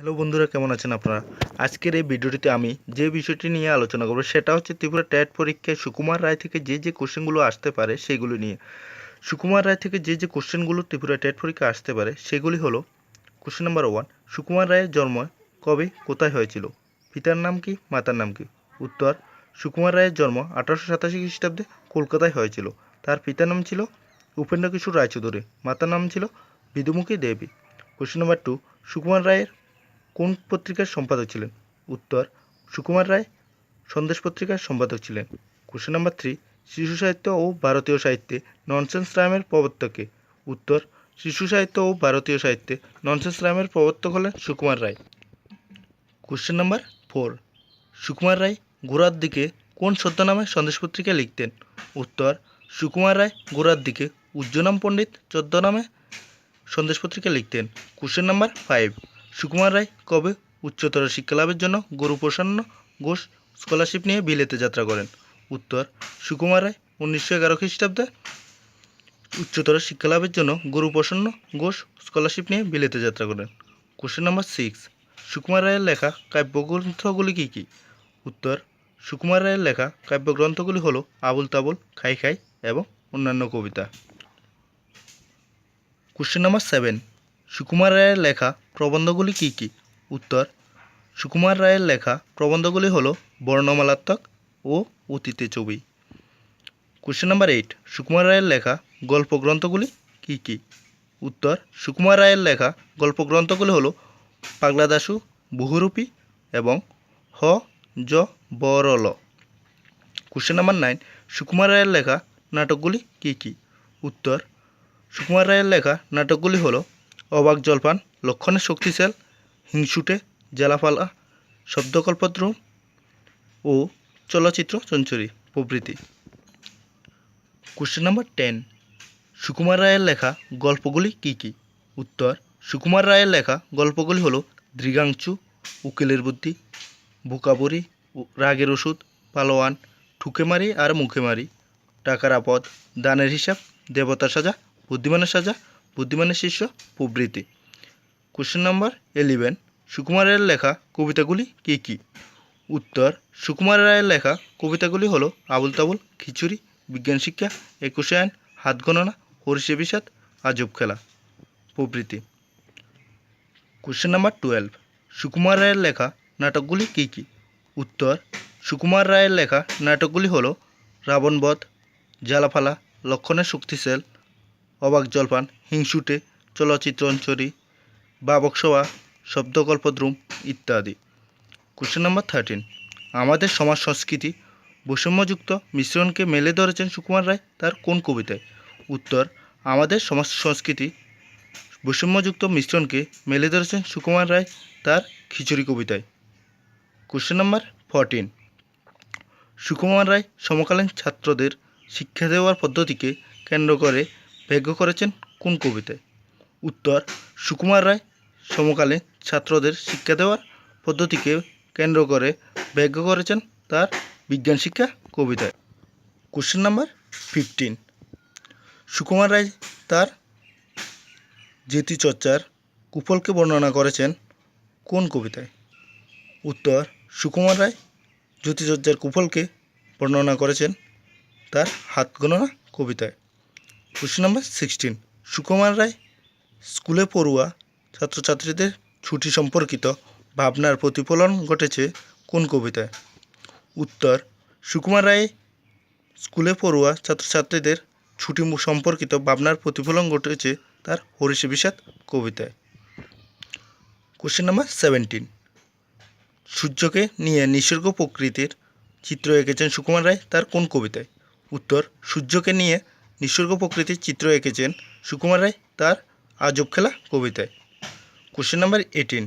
Hello বন্ধুরা, কেমন আছেন আপনারা? আজকের এই ভিডিওটিতে আমি যে বিষয়টি নিয়ে আলোচনা করব সেটা হচ্ছে ত্রিপুরা ট্যাট পরীক্ষায় সুকুমার রায় থেকে যে যে কোশ্চেনগুলো আসতে পারে সেগুলো নিয়ে। সুকুমার রায় থেকে যে যে কোশ্চেনগুলো ত্রিপুরা ট্যাট পরীক্ষায় আসতে পারে সেগুলি হলো, কোশ্চেন নাম্বার ওয়ান, সুকুমার রায়ের জন্ম কবে, কোথায় হয়েছিল? পিতার নাম কি, মাতার নাম কি? উত্তর, সুকুমার রায়ের জন্ম আঠারোশো সাতাশি খ্রিস্টাব্দে কলকাতায় হয়েছিল। তার পিতার নাম ছিল উপেন্দ্র কিশোর রায়চৌধুরী, মাতার নাম ছিল Bidumukhi Devi. Question number two, Sukumar রায়ের কোন পত্রিকার সম্পাদক ছিলেন? উত্তর, সুকুমার রায়, সন্দেশ পত্রিকার সম্পাদক ছিলেন। কোশ্চেন নাম্বার থ্রি, শিশু সাহিত্য ও ভারতীয় সাহিত্যে ননসেন্স রামের প্রবর্তকে। উত্তর, শিশু সাহিত্য ও ভারতীয় সাহিত্যে ননসেন্স রামের প্রবর্তক হলেন Sukumar Ray. Question number four, Sukumar Ray গোড়ার দিকে কোন ছদ্মনামে সন্দেশ পত্রিকা লিখতেন? উত্তর, সুকুমার রায় গোড়ার দিকে উজ্জ্বনাম পণ্ডিত ছদ্মনামে সন্দেশ পত্রিকা লিখতেন। Question number five Sukumar Ray কবে উচ্চতর শিক্ষালাভের জন্য গরু প্রসন্ন ঘোষ স্কলারশিপ নিয়ে বিলেতে যাত্রা করেন? উত্তর, সুকুমার রায় উনিশশো এগারো খ্রিস্টাব্দে উচ্চতর শিক্ষালাভের জন্য গুরু প্রসন্ন ঘোষ স্কলারশিপ নিয়ে বিলেতে যাত্রা করেন। কোশ্চেন নাম্বার সিক্স সুকুমার রায়ের লেখা কাব্যগ্রন্থগুলি কী কী? উত্তর, সুকুমার রায়ের লেখা কাব্যগ্রন্থগুলি হলো আবুল তাবুল, খাই খাই এবং অন্যান্য কবিতা। কোশ্চেন নাম্বার সেভেন সুকুমার রায়ের লেখা প্রবন্ধগুলি কী কী? উত্তর, সুকুমার রায়ের লেখা প্রবন্ধগুলি হলো বর্ণমালাত্মক ও অতীতে ছবি। কোশ্চেন নাম্বার এইট সুকুমার রায়ের লেখা গল্প গ্রন্থগুলি কী কী? উত্তর, সুকুমার রায়ের লেখা গল্প গ্রন্থগুলি হলো পাগলা বহুরূপী এবং হ, জ বরল কোশ্চেন নাম্বার নাইন সুকুমার রায়ের লেখা নাটকগুলি কী কী? উত্তর, সুকুমার রায়ের লেখা নাটকগুলি হলো অবাক জলপান, লক্ষণের শক্তিশাল হিংসুটে, জেলাফালা, শব্দকল্পদ্রুম ও চলচ্চিত্র চঞ্চরী, প্রভৃতি। কোশ্চেন নাম্বার টেন সুকুমার রায়ের লেখা গল্পগুলি কী কী? উত্তর, সুকুমার রায়ের লেখা গল্পগুলি হলো দৃগাংশু উকিলের বুদ্ধি, বুকাবুরি রাগের ওষুধ, পালোয়ান, ঠুকেমারি আর মুখেমারি, টাকার আপদ, দানের হিসাব, দেবতার সাজা, বুদ্ধিমানের সাজা বুদ্ধিমানের শিষ্য, প্রভৃতি। কোশ্চেন নাম্বার এলিভেন সুকুমার রায়ের লেখা কবিতাগুলি কী কী? উত্তর, সুকুমার রায়ের লেখা কবিতাগুলি হলো আবুল তাবুল, খিচুড়ি, বিজ্ঞান শিক্ষা, একুশে আইন, হাত গণনা, হরিষে বিষাদ, আজব খেলা, প্রভৃতি। কোশ্চেন নাম্বার টুয়েলভ সুকুমার রায়ের লেখা নাটকগুলি কী কী? উত্তর, সুকুমার রায়ের লেখা নাটকগুলি হলো রাবণবধ জ্বালাফালা, লক্ষণের শক্তিশাল অবাক জলপান, হিংসুটে, চলচ্চিত্র অঞ্চরী বাবকসভা শব্দকল্পদ্রুম ইত্যাদি। কোশ্চেন নাম্বার থার্টিন আমাদের সমাজ সংস্কৃতি বৈষম্যযুক্ত মিশ্রণকে মেলে ধরেছেন সুকুমার রায় তার কোন কবিতায়? উত্তর, আমাদের সমাজ সংস্কৃতি বৈষম্যযুক্ত মিশ্রণকে মেলে ধরেছেন সুকুমার রায় তার খিচুড়ি কবিতায়। Question number fourteen Sukumar Ray সমকালীন ছাত্রদের শিক্ষা দেওয়ার পদ্ধতিকে কেন্দ্র করে ব্যঙ্গ করেছেন কোন কবিতায় উত্তর, সুকুমার রায়। সমকালীন ছাত্রদের শিক্ষা দেওয়ার পদ্ধতিকে কেন্দ্র করে ব্যঙ্গ করেছেন তার বিজ্ঞান শিক্ষা কবিতায়। Question number fifteen Sukumar Ray তার চর্চার কুফলকে বর্ণনা করেছেন কোন কবিতায়? উত্তর, সুকুমার রায় জ্যোতিচর্যার কুফলকে বর্ণনা করেছেন তার হাত গণনা কবিতায়। Question number sixteen Sukumar Ray, স্কুলে পড়ুয়া ছাত্রছাত্রীদের ছুটি সম্পর্কিত ভাবনার প্রতিফলন ঘটেছে কোন কবিতায়? উত্তর, সুকুমার রায়, স্কুলে পড়ুয়া ছাত্রছাত্রীদের ছুটি সম্পর্কিত ভাবনার প্রতিফলন ঘটেছে তার হরিষে বিষাদ কবিতায়। কোশ্চেন নাম্বার সেভেন্টিন সূর্যকে নিয়ে নিসর্গ প্রকৃতির চিত্র এঁকেছেন সুকুমার রায়, তার কোন কবিতায়? উত্তর, সূর্যকে নিয়ে নিসর্গ প্রকৃতির চিত্র এঁকেছেন সুকুমার রায় তার আজব খেলা কবিতায়। Question number eighteen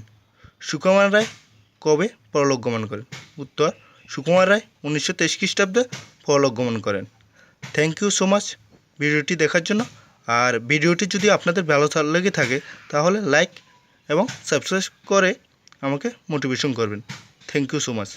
Sukumar Ray কবে পরলোক গমন করেন? উত্তর, সুকুমার রায় উনিশশো তেইশ খ্রিস্টাব্দে পরলোক গমন করেন। থ্যাংক ইউ সো মাচ ভিডিওটি দেখার জন্য। আর ভিডিওটি যদি আপনাদের ভালো লেগে থাকে, তাহলে লাইক এবং সাবস্ক্রাইব করে আমাকে মোটিভেশন করবেন। Thank you so much